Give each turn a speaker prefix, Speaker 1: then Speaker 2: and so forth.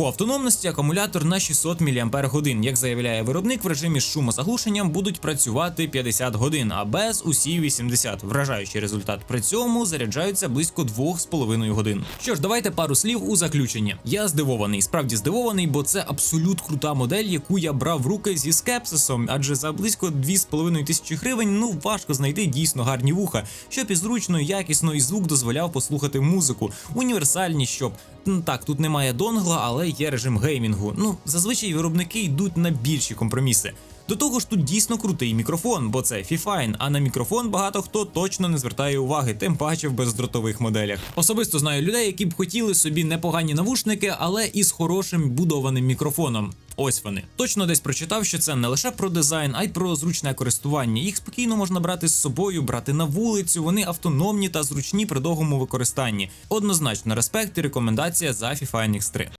Speaker 1: По автономності акумулятор на 600 мАч. Як заявляє виробник, в режимі з шумозаглушенням будуть працювати 50 годин, а без усі 80. Вражаючий результат. При цьому заряджаються близько 2,5 годин. Що ж, давайте пару слів у заключення. Я здивований, справді здивований, бо це абсолют крута модель, яку я брав в руки зі скепсисом, адже за близько 2,5 тисячі гривень ну важко знайти дійсно гарні вуха, щоб і зручно, якісно, і звук дозволяв послухати музику. Універсальні, щоб так, тут немає донгла, але є режим геймінгу. Ну зазвичай виробники йдуть на більші компроміси. До того ж, тут дійсно крутий мікрофон, бо це Fifine, а на мікрофон багато хто точно не звертає уваги, тим паче в бездротових моделях. Особисто знаю людей, які б хотіли собі непогані навушники, але із хорошим будованим мікрофоном. Ось вони. Точно десь прочитав, що це не лише про дизайн, а й про зручне користування. Їх спокійно можна брати з собою, брати на вулицю. Вони автономні та зручні при довгому використанні. Однозначно респект і рекомендація за Fifine X3.